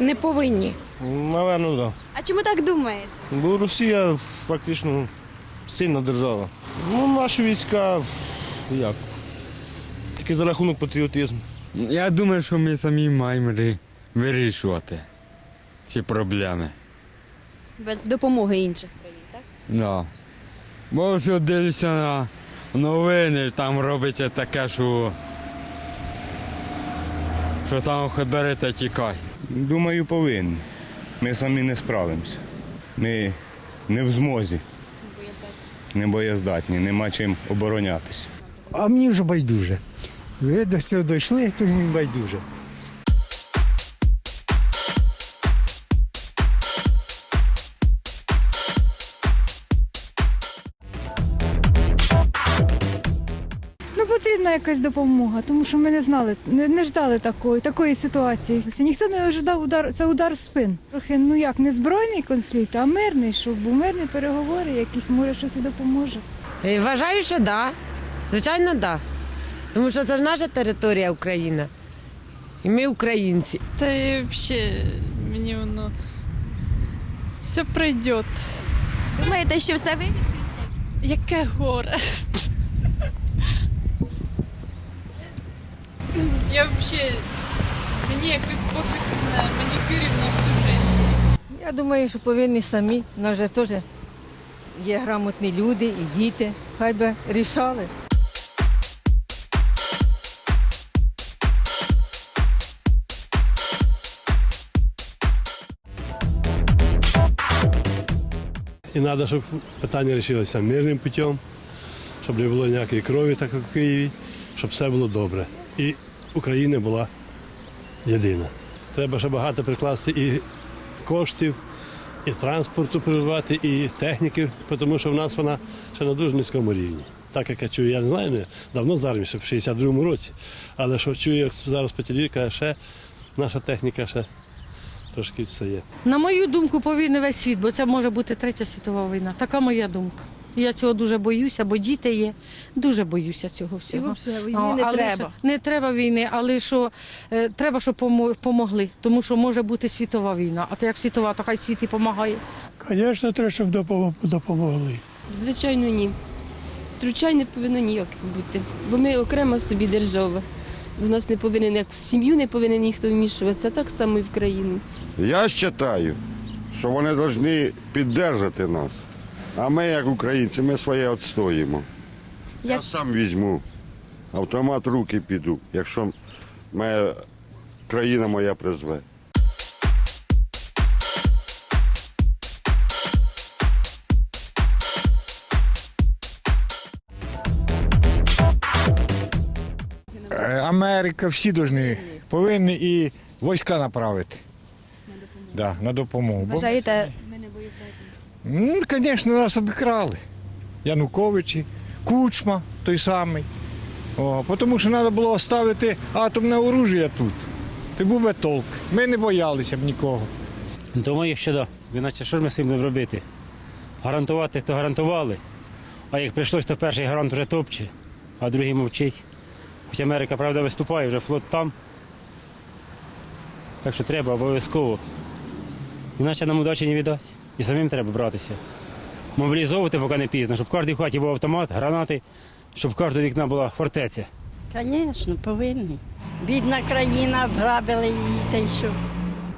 Не повинні. Наверно, так. А чому так думаєте? Бо Росія фактично сильна держава. Ну, наші війська як? Тільки за рахунок патріотизму. Я думаю, що ми самі маємо вирішувати ці проблеми. Без допомоги інших країн, так? Да. Бо все дивлюся на новини, там робиться таке, що, що там хоч бери та тікай. Думаю, повинні. Ми самі не справимося. Ми не в змозі, не боєздатні, нема чим оборонятися. А мені вже байдуже. Ви до цього дійшли, то мені байдуже. Потрібна якась допомога, тому що ми не знали, не, не ждали такої, такої ситуації. Ніхто не ожидав удар, це удар в спин. Трохи, ну як, не збройний конфлікт, а мирний, щоб був мирні переговори, якісь, може, щось і допоможе. Е, Вважаю, що да. Звичайно, да. Тому що це ж наша територія Україна. І ми українці. Та і взагалі мені воно все пройде. Думаєте, що все вирішить? Яке горе. Я взагалі мені якось пофіг на манікюрів на всю день. Я думаю, що повинні самі. У нас же теж є грамотні люди і діти. Хай би рішали. І треба, щоб питання вирішилося мирним путем, щоб не було ніякої крові, так як в Києві, щоб все було добре. І Україна була єдина. Треба ще багато прикласти і коштів, і транспорту придбати, і техніки, тому що в нас вона ще на дуже низькому рівні. Так як я чую, я не знаю, не давно з армії, ще в 62-му році, але що чую, як зараз по телевізору, ще наша техніка ще трошки відстає. На мою думку, повинен весь світ, бо це може бути третя світова війна. Така моя думка. Я цього дуже боюся, бо діти є. Дуже боюся цього всього. А, але що- не треба війни, але що е, треба, щоб помо- помогли, тому що може бути світова війна. А то як світова, то хай світ і допомагає. Звісно, треба, щоб допомогли. Звичайно, ні. Втручань не повинно ніяких бути, бо ми окремо собі держава. До нас не повинен, як в сім'ю не повинен ніхто вмішуватися, так само і в країну. Я вважаю, що вони повинні підтримати нас. А ми, як українці, ми своє відстоїмо. Я Як- сам візьму автомат в руки піду, якщо моя країна моя призве. Е, Америка, всі повинні, повинні і війська направити. Да, на допомогу. Бо, Вважаєте, ну, звісно, нас обікрали. Януковичі, Кучма той самий. О, тому що треба було оставити атомне оружие тут. Ти був би толк. Ми не боялися б нікого. Думаю, що да. Іначе що ж ми з цим будемо робити? Гарантувати, то гарантували. А як прийшлось, то перший гарант вже топче, а другий мовчить. Хоч Америка, правда, виступає, вже флот там. Так що треба обов'язково. Іначе нам удачі не віддать. І самим треба братися. Мобілізовувати, поки не пізно, щоб в кожній хаті був автомат, гранати, щоб в кожного вікна була фортеця. Звісно, повинні. Бідна країна, грабили її та й що.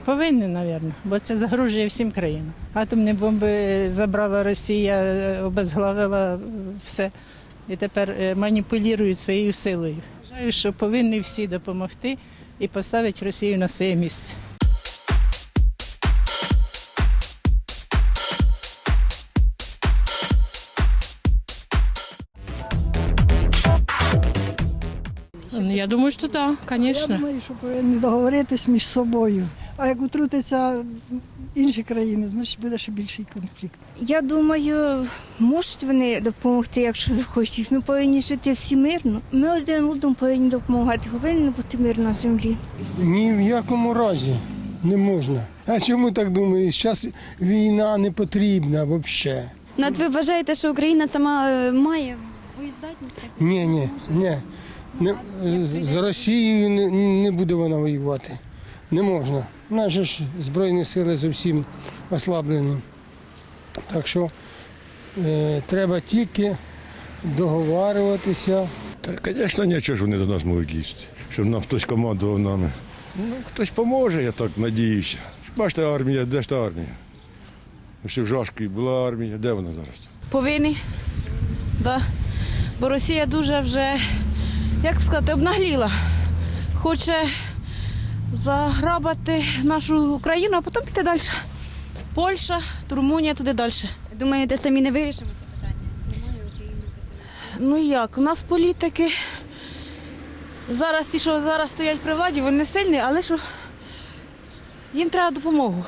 Повинні, мабуть, бо це загрожує всім країнам. Атомні бомби забрала Росія, е, обезглавила е, все. І тепер е, маніпулюють своєю силою. Вважаю, що повинні всі допомогти і поставити Росію на своє місце. Я думаю, що так, звісно. Я думаю, що повинні договоритись між собою. А як утрутиться інші країни, значить буде ще більший конфлікт. я думаю, можуть вони допомогти, якщо захочуть. Ми повинні жити всі мирно. Ми один одному повинні допомагати. Повинна бути мир на землі. Ні в якому разі не можна. А чому так думаю? Зараз війна не потрібна взагалі. Ну, от ви вважаєте, що Україна сама е, має боєздатність? Ні, ні, ні. Не, з, з Росією не, не буде вона воювати. Не можна. Наші ж Збройні сили зовсім ослаблені. Так що е, треба тільки договарюватися. Та, звісно, нічого ж вони до нас можуть лізти, щоб нам хтось командував нами. Ну, хтось поможе, я так надіюся. Бачите, армія, де ж та армія? Ще в Жашкові була армія, де вона зараз? Повинні. Да. Бо Росія дуже вже, як сказати, обнагліла. Хоче заграбати нашу Україну, а потім піти далі. Польща, Румунія, туди далі. Думаєте, самі не вирішимо це питання? Ну як, у нас політики. Зараз ті, що зараз стоять при владі, вони сильні, але що їм треба допомогу.